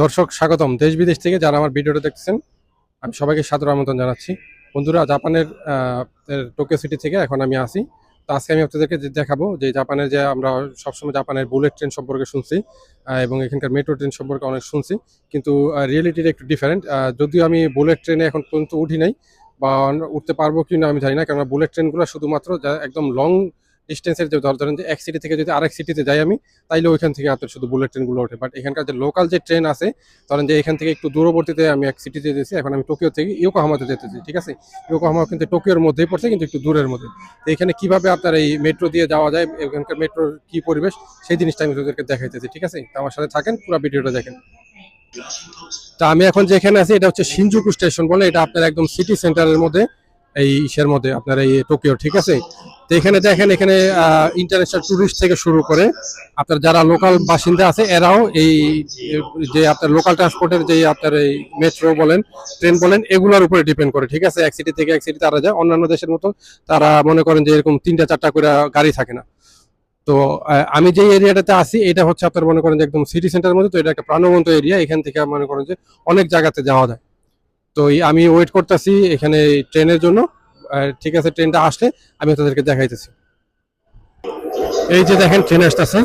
দর্শক, স্বাগতম। দেশ বিদেশ থেকে যারা আমার ভিডিওটা দেখছেন আমি সবাইকে সাদর আমন্ত্রণ জানাচ্ছি। বন্ধুরা, জাপানের টোকিও সিটি থেকে এখন আমি আসি। তো আজকে আমি আপনাদেরকে দেখাবো, যে জাপানের যে আমরা সবসময় জাপানের বুলেট ট্রেন সম্পর্কে শুনছি এবং এখানকার মেট্রো ট্রেন সম্পর্কে অনেক শুনছি, কিন্তু রিয়েলিটিটা একটু ডিফারেন্ট যদিও আমি বুলেট ট্রেনে এখন পর্যন্ত উঠি নাই, বা উঠতে পারব কি না আমি জানি না, কেননা বুলেট ট্রেনগুলো শুধুমাত্র একদম লং ডিস্টেন্সের যে ধর- ধরেন যে এক সিটি থেকে যদি আরেক সিটিতে যাই আমি, তাইলে ওইখান থেকে আপনার শুধু বুলেট ট্রেনগুলো ওঠে। বাট এখানকার যে লোকাল যে ট্রেন আছে, ধরেন যে এখান থেকে একটু দূরবর্তীতে আমি এক সিটিতে যেতেছি এখন আমি টোকিও থেকে ইয়োকোহামাতে যেতেছি, ঠিক আছে? ইয়োকোহামা কিন্তু টোকিওর মধ্যেই পড়ছে, কিন্তু একটু দূরের মধ্যে। তো এখানে কীভাবে আপনার এই মেট্রো দিয়ে যাওয়া যায়, এখানকার মেট্রোর কি পরিবেশ, সেই জিনিসটা আমি তোদেরকে দেখাইতেছি, ঠিক আছে? তো আমার সাথে থাকেন, পুরো ভিডিওটা দেখেন। তা আমি এখন যেখানে আছি, এটা হচ্ছে সিনজুকু স্টেশন বলে, এটা আপনার একদম সিটি সেন্টারের মধ্যে এই ইসের মধ্যে, আপনার এই টোকিও, ঠিক আছে? তো এখানে দেখেন, এখানে ইন্টারন্যাশনাল ট্যুরিস্ট থেকে শুরু করে আপনার যারা লোকাল বাসিন্দা আছে, এরাও এই, যে আপনার লোকাল ট্রান্সপোর্টের যে আপনার এই মেট্রো বলেন ট্রেন বলেন, এগুলোর উপরে ডিপেন্ড করে, ঠিক আছে? এক সিটি থেকে এক সিটি তারা যায়, অন্যান্য দেশের মতো তারা মনে করেন যে এরকম তিনটা, চারটা করে গাড়ি থাকে না। তো আমি যে এরিয়াটাতে আছি, এটা হচ্ছে আপনার মনে করেন যে একদম সিটি সেন্টারের মধ্যে তো এটা একটা প্রাণবন্ত এরিয়া এখান থেকে মনে করেন যে অনেক জায়গাতে যাওয়া যায়। তো আমি ওয়েট করতেছি এখানে ট্রেনের জন্য। ঠিক আছে, ট্রেনটা আসলে আমি তাদেরকে দেখাইতেছি। এই যে দেখেন, ট্রেন আসতেছে।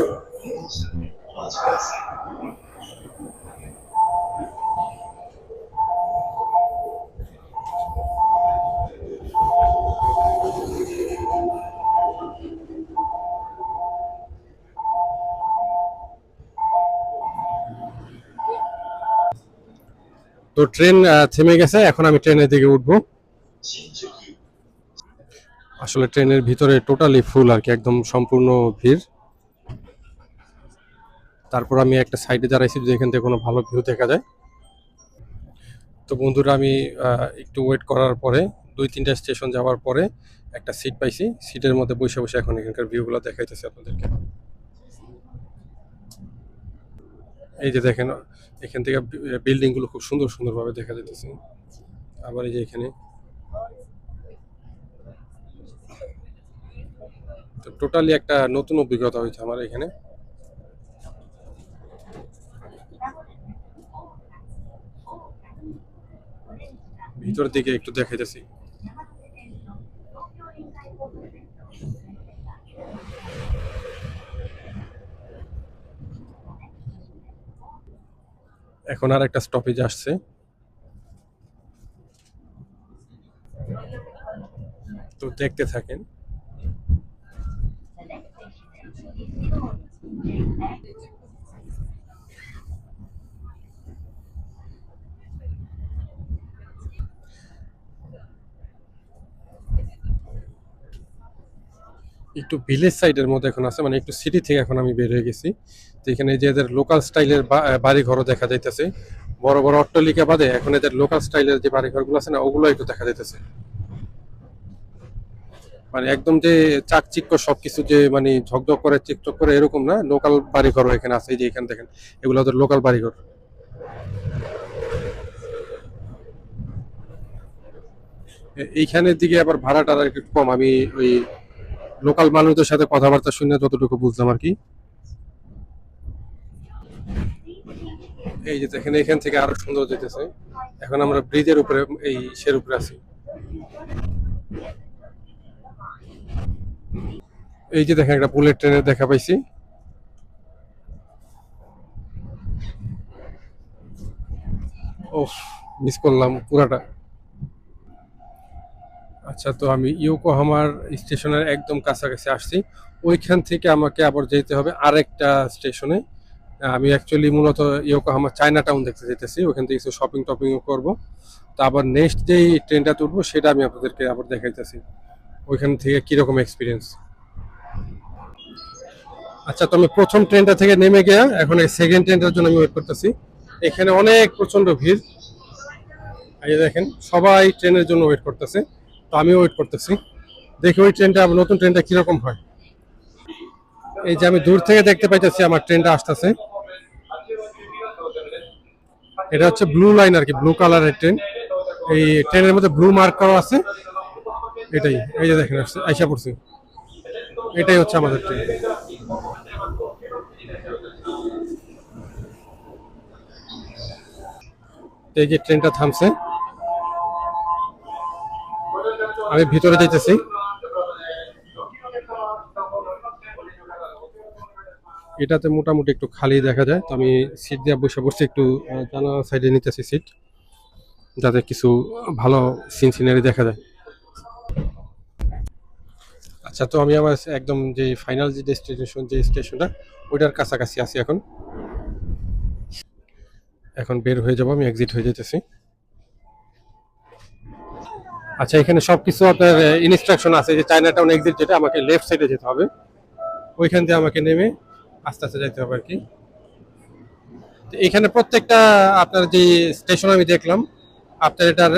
তো ট্রেন থেমে গেছে, এখন আমি ট্রেনের দিকে উঠবো। আসলে ট্রেনের ভিতরে টোটালি ফুল আর কি, একদম সম্পূর্ণ ভিড়। তারপর আমি একটা সাইডে দাঁড়াইছি যেখান থেকে কোনো ভালো ভিউ দেখা যায়। তো বন্ধুরা, আমি একটু ওয়েট করার পরে, দুই তিনটা স্টেশন যাওয়ার পরে একটা সিট পাইছি। সিটের মধ্যে বসে বসে এখন এখানকার ভিউগুলো দেখাইতেছি আপনাদেরকে। এই যে দেখেন, এখান থেকে বিল্ডিংগুলো খুব সুন্দর সুন্দরভাবে দেখা যাইতেছে। আবার এই যে এখানে তো টোটালি একটা নতুন অভিজ্ঞতা হয়েছে আমার এখানে। ভিতর দিকে একটু দেখাইতেছি। এখন আর একটা স্টপেজ আসছে। তো দেখতে থাকেন। একটু ভিলেজ সাইডের মধ্যে এখন আছে মানে একটু সিটি থেকে এখন আমি বের হয়ে গেছি। তো এখানে যে এদের লোকাল স্টাইলের বাড়ি ঘরও দেখা যাইতেছে। বড় বড় অট্টালিকা বাদে এখন এদের লোকাল স্টাইলের যে বাড়ি ঘরগুলো আছে না, ওগুলো একটু দেখা যাইতেছে। মানে একদম যে চাকচিক্য সবকিছু যে মানে ঝকঝক করে, চিকচক করে এরকম না লোকাল বাড়ি ঘরও এখানে আছে যে এখানে দেখেন এগুলো ওদের লোকাল বাড়ি ঘর এইখানের দিকে আবার ভাড়া টাড়া একটু কম। আমি ওই লোকাল মানুষদের সাথে কথাবার্তা শুনে যতটুকু বুঝলাম আর কি। এই যে দেখেন, এখান থেকে আরও সুন্দর যেতেছে। এখন আমরা ব্রিজের উপরে, এই সের উপরে আছি। এই যে দেখেন একটা বুলেট ট্রেনের দেখা পাইছি। ওফ মিস করলাম পুরাটা। আচ্ছা তো আমি ইয়োকোহামার স্টেশনের একদম কাছাকাছি আসছি। ওইখান থেকে আমাকে আবার যেতে হবে আরেকটা স্টেশনে। আমি অ্যাকচুয়ালি মূলত ইয়োকোহামা চায়না টাউন দেখতে যেতেছি। ওখান থেকে কিছু শপিং টপিংও করব। তো আবার নেক্সট যেই ট্রেনটা তুলবো, সেটা আমি আপনাদেরকে আবার দেখাইতেছি। ওইখান থেকে কীরকম এক্সপিরিয়েন্স আচ্ছা তো আমি প্রথম ট্রেনটা থেকে নেমে গিয়ে এখন এই সেকেন্ড ট্রেনটার জন্য আমি ওয়েট করতেছি। এখানে অনেক প্রচণ্ড ভিড়। এই দেখেন, সবাই ট্রেনের জন্য ওয়েট করতেছে। তো আমিও ওয়েট করতেছি। দেখি ওই ট্রেনটা নতুন ট্রেনটা কীরকম হয়। এই যে আমি দূর থেকে দেখতে পাইতেছি আমার ট্রেনটা আসতেছে। এটা হচ্ছে ব্লু লাইন আর কি ব্লু কালারের ট্রেন এই ট্রেনের মধ্যে ব্লু মার্ক করা আছে। এটাই, এই যে দেখেন আসছে আইসা পড়ছি। এটাই হচ্ছে আমাদের ট্রেন এই যে ট্রেনটা থামছে, আমি ভিতরে যাইতেছি। এটাতে মোটামুটি একটু খালি দেখা যায়, তো আমি সিট দিয়ে বসে বসে একটু জানা সাইডে নিতেছি সিট, যাতে কিছু ভালো সিন সিনারি দেখা যায়। আচ্ছা তো আমি আমার একদম যে ফাইনাল যে ডেস্টিনেশন যে স্টেশনটা ওইটার কাছাকাছি আছি এখন। এখন বের হয়ে যাব, আমি এক্সিট হয়ে যেতেছি। আচ্ছা এখানে সবকিছু আপনার ইনস্ট্রাকশন আছে যে চায়না টাউন এক্সিট যেটা, আমাকে লেফট সাইডে যেতে হবে। ওইখান দিয়ে আমাকে নেমে আস্তে আস্তে যাইতে হবে আর কি। এখানে প্রত্যেকটা আপনার যে স্টেশন আমি দেখলাম, আপনার এটার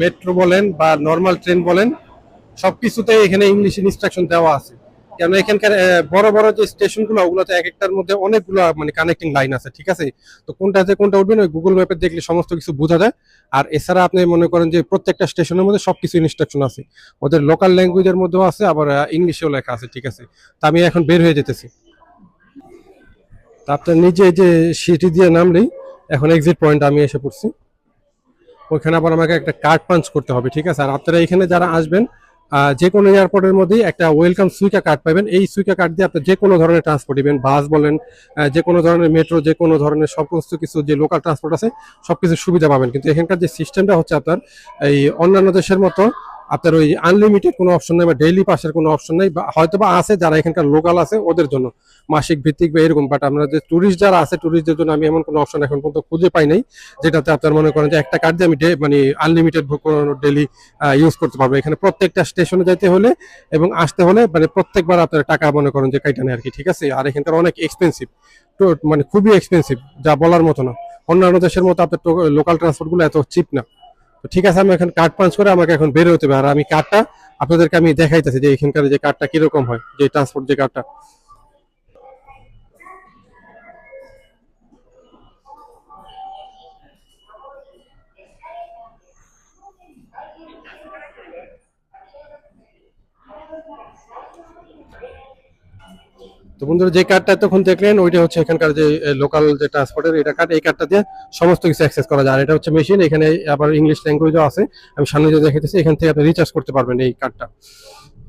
মেট্রো বলেন বা নর্মাল ট্রেন বলেন সব সবকিছুতে এখানে ইংলিশ ইনস্ট্রাকশন দেওয়া আছে। কেন এখানকার বড় বড় যে স্টেশনগুলো, ওগুলোতে এক একটার মধ্যে অনেকগুলো মানে কানেক্টিং লাইন আছে, ঠিক আছে? তো কোনটাতে কোনটা উঠবেন ওই গুগল ম্যাপে দেখলে সমস্ত কিছু বোঝা যায়। আর এছাড়া আপনি মনে করেন যে প্রত্যেকটা স্টেশনের মধ্যে সবকিছু ইনস্ট্রাকশন আছে। ওদের লোকাল ল্যাঙ্গুয়েজের মধ্যেও আছে, আবার ইংলিশেও লেখা আছে, ঠিক আছে? তা আমি এখন বের হয়ে যেতেছি। আপনার নিজে যে সিটি দিয়ে নামলেই এখন এক্সিট পয়েন্ট আমি এসে পড়ছি। ওইখানে আবার আমাকে একটা কার্ড পাঞ্চ করতে হবে, ঠিক আছে? আর আপনারা এখানে যারা আসবেন যে কোনো এয়ারপোর্টের মধ্যেই একটা ওয়েলকাম সুইকা কার্ড পাবেন। এই সুইকা কার্ড দিয়ে আপনি যে কোনো ধরনের ট্রান্সপোর্ট দিবেন বাস বলেন যে কোনো ধরনের মেট্রো যে কোনো ধরনের সমস্ত কিছু যে লোকাল ট্রান্সপোর্ট আছে সব কিছু সুবিধা পাবেন। কিন্তু এখানকার যে সিস্টেমটা হচ্ছে আপনার, এই অন্যান্য দেশের মতো আপনার ওই আনলিমিটেড কোনো অপশন নেই বা ডেইলি পাসের কোনো অপশন নেই বা হয়তো বা আছে, যারা এখানকার লোকাল আছে, ওদের জন্য। মাসিক, ভিত্তিক বা এরকম বাট আমরা যে ট্যুরিস্ট যারা আছে ট্যুরিস্টদের জন্য আমি এমন কোনো অপশন এখন পর্যন্ত খুঁজে পাই নাই, যেটাতে আপনার মনে করেন যে একটা কার্ড দিয়ে আমি মানে আনলিমিটেড ডেলি ইউজ করতে পারব। এখানে প্রত্যেকটা স্টেশনে যাইতে হলে এবং আসতে হলে মানে প্রত্যেকবার আপনার টাকা মনে করেন যে কাইটা নেয় আর কি, ঠিক আছে? আর এখানকার অনেক এক্সপেন্সিভ তো মানে খুবই এক্সপেন্সিভ যা বলার মতো না। অন্যান্য দেশের মতো আপনার লোকাল ট্রান্সপোর্টগুলো এত চিপ না। তো ঠিক আছে, আমি এখন কার্ড পাঞ্চ করে আমাকে এখন বেরোতে হবে। আর আমি কার্ডটা আপনাদেরকে আমি দেখাইতেছি যে এখানকার যে কার্ডটা কীরকম হয়, যে ট্রান্সপোর্ট যে কার্ডটা তো বন্ধুরা, যে কার্ডটা এতক্ষণ দেখলেন, ওইটা হচ্ছে এখানকার যে লোকাল যে ট্রান্সপোর্টের এটা কার্ড এই কার্ডটা দিয়ে সমস্ত কিছু অ্যাক্সেস করা যায়। আর এটা হচ্ছে মেশিন এখানে আবার ইংলিশ ল্যাঙ্গুয়েজও আছে। আমি সামনে যে দেখাইতেছি, এখান থেকে আপনি রিচার্জ করতে পারবেন এই কার্ডটা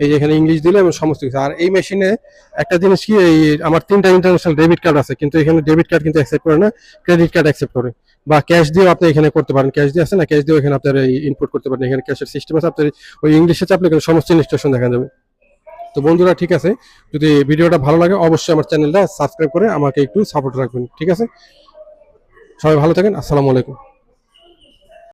এই যে এখানে ইংলিশ দিলে এবং সমস্ত কিছু আর এই মেশিনে একটা জিনিস কি, এই আমার তিনটা ইন্টারন্যাশনাল ডেবিট কার্ড আছে, কিন্তু এখানে ডেবিট কার্ড কিন্তু অ্যাকসেপ্ট করে না ক্রেডিট কার্ড অ্যাকসেপ্ট করে। বা ক্যাশ দিয়েও আপনি এখানে করতে পারেন। ক্যাশ দিয়ে আছে না? ক্যাশ দিয়েও এখানে আপনার ইনপুট করতে পারেন। এখানে ক্যাশের সিস্টেম আছে, আপনার ওই ইংলিশে চাপলে এখানে সমস্ত ইনস্ট্রাকশন দেখা যাবে। তো বন্ধুরা, ঠিক আছে। যদি ভিডিওটা ভালো লাগে, অবশ্যই আমার চ্যানেলটা সাবস্ক্রাইব করে আমাকে একটু সাপোর্ট রাখবেন, ঠিক আছে? সবাই ভালো থাকেন, আসসালামু আলাইকুম।